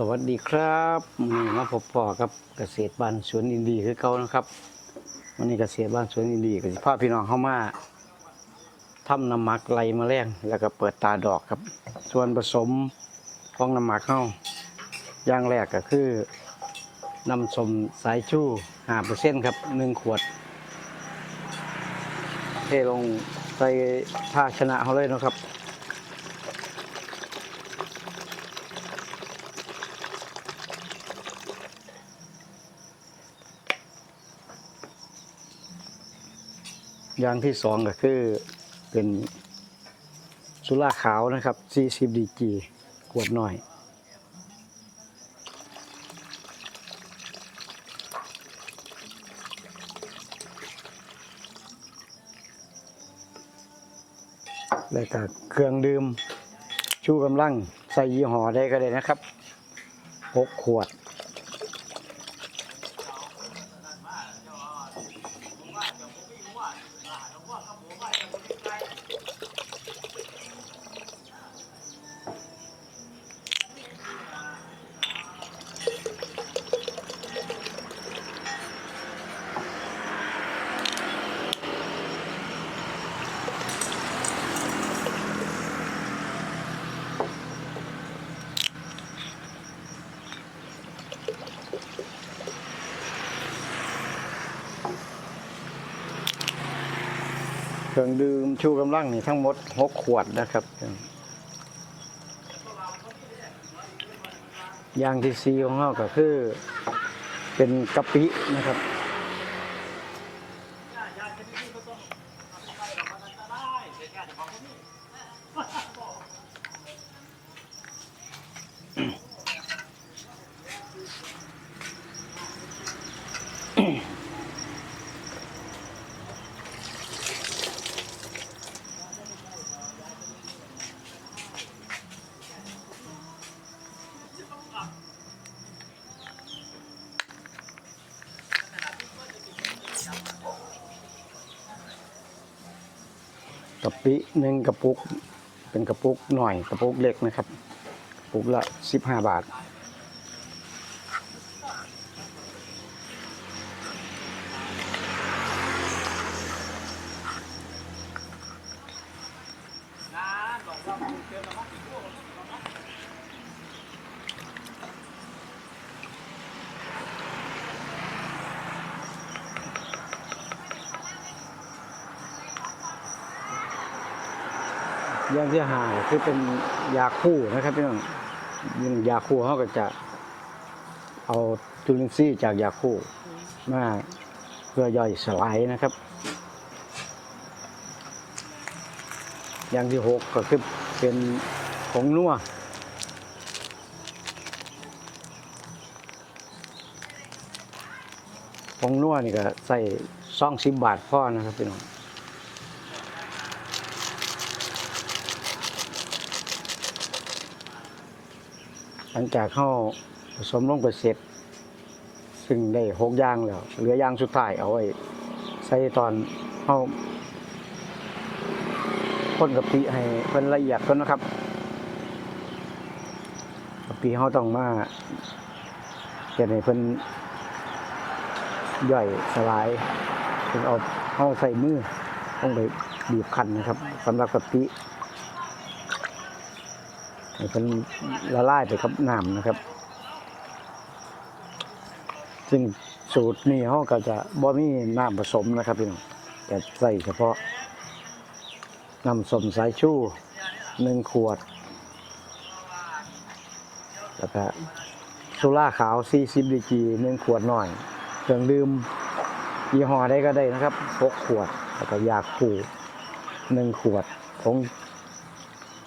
สวัสดีครับนี่มาพบพ่อกับเกษตรบ้านสวนอินดีคือเก่านะครับวันนี้เกษตรบ้านสวนอินดีก็สิพาพี่น้องเข้ามาทำน้ำหมักไหลแมลงแล้วก็เปิดตาดอกครับ ส่วนผสมของน้ำหมักเข้าอย่างแรกก็คือน้ำสมสายชูห้าเปอร์เซ็นต์ครับหนึ่งขวด เทลงใส่ภาชนะเขาเลยนะครับ อย่างที่สองก็คือเป็นสุราขาวนะครับ 40ดีจีขวดหน่อย แล้วก็เครื่องดื่ม ชูกำลัง ใส่ยี่ห้อได้ก็ได้นะครับ 6 ขวด เครื่องดื่มชูกำลังนี่ทั้งหมดหกขวดนะครับ อย่างที่ซีของเราก็คือ เป็นกะปินะครับ กะปิหนึ่งกระปุก เป็นกระปุกหน่อยกระปุกเล็กนะครับกระปุกละสิบห้าบาท ยางที่หาคือเป็นยาคู่นะครับพี่น้องยิงยาคู่เขาก็จะ เอาจุลินทรีย์จากยาคู่มาเพื่อย่อยสลายนะครับ อย่างที่หกก็คือเป็นผงนัวผงนัวนี่ก็ใส่ซองสิบบาทพ่อนะครับพี่น้อง ลังจากเข้าผสมลงไปเสร็จ ซึ่งได้หกย่างแล้วเหลืออย่างสุดท้ายเอาไว้ใส่ตอนเข้าพ่นกะปิให้เพิ่นละเอียดก่อนนะครับกะปิเขาต้องมาเก็บให้เพิ่นย่อยสลายถึงเอาเข้าใส่มือต้องไปบีบคั้นนะครับสำหรับกะปิ ให้เป็นละลายไปกับน้ำนะครับ ซึ่งสูตรนี้เขาก็จะบ่มีน้ำผสมนะครับพี่น้องแต่ใส่เฉพาะน้ำสมสายชูหนึ่งขวด แล้วก็สุราขาว 40ดีกีหนึ่งขวดหน่อย เครื่องดื่มยี่ห้อได้ก็ได้นะครับหกขวด แล้วก็ยาคูหนึ่งขวดผง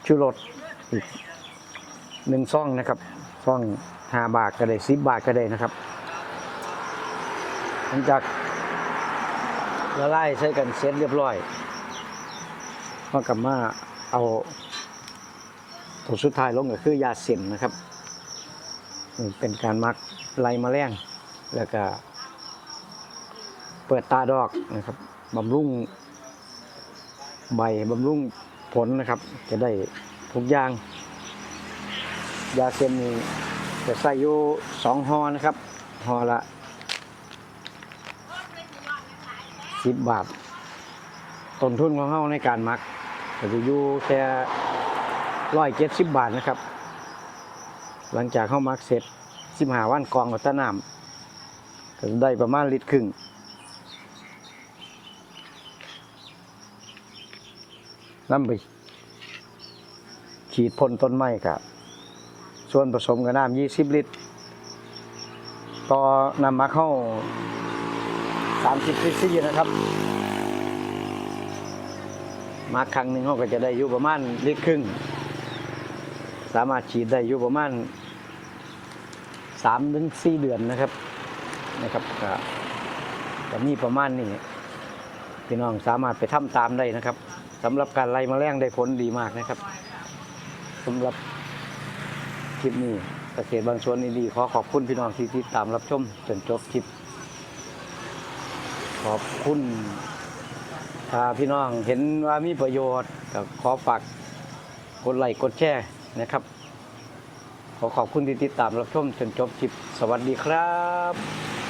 ชูรสอีก หนึ่งซ่องนะครับซ่องห้าบาทก็ได้สิบบาทก็ได้นะครับ หลังจากละลายใช้กันเสร็จเรียบร้อยก็กลับมาเอาตัวสุดท้ายลงก็คือยาเส้นนะครับนี่เป็นการมักไล่แมลงแล้วก็ เปิดตาดอกนะครับบำรุงใบบำรุงผลนะครับ จะได้ทุกอย่าง ยาเส้นนี่จะใส่อยู่สองห่อนะครับห่อละสิบบาทต้นทุนของเฮาในการหมักก็จะอยู่แค่ร้อยเจ็ดสิบบาทนะครับ หลังจากเข้ามักเสร็จสิบหาวันกองกับตะน้ำก็ได้ประมาณลิตรครึ่งนำไปฉีดพ่นต้นไม้กับ ส่วนผสมกับน้ำยี่สิบลิตร ต่อนำมาเข้าสามสิบลิตรซี่นะครับ มาครั้งหนึ่งเขาก็จะได้อยู่ประมาณลิตรครึ่ง สามารถฉีดได้อยู่ประมาณสามถึงสี่เดือนนะครับนะครับก็จะมีประมาณนี้พี่น้องสามารถไปทำตามได้นะครับสำหรับการไล่แมลงได้ผลดีมากนะครับสำหรับ คลิปนี้เกษตรบางส่วนดีขอขอบคุณพี่น้องที่ติดตามรับชมจนจบคลิป ขอบคุณถ้าพี่น้องเห็นว่ามีประโยชน์ก็ขอฝากกดไลค์กดแชร์นะครับ ขอขอบคุณที่ติดตามรับชมจนจบคลิป สวัสดีครับ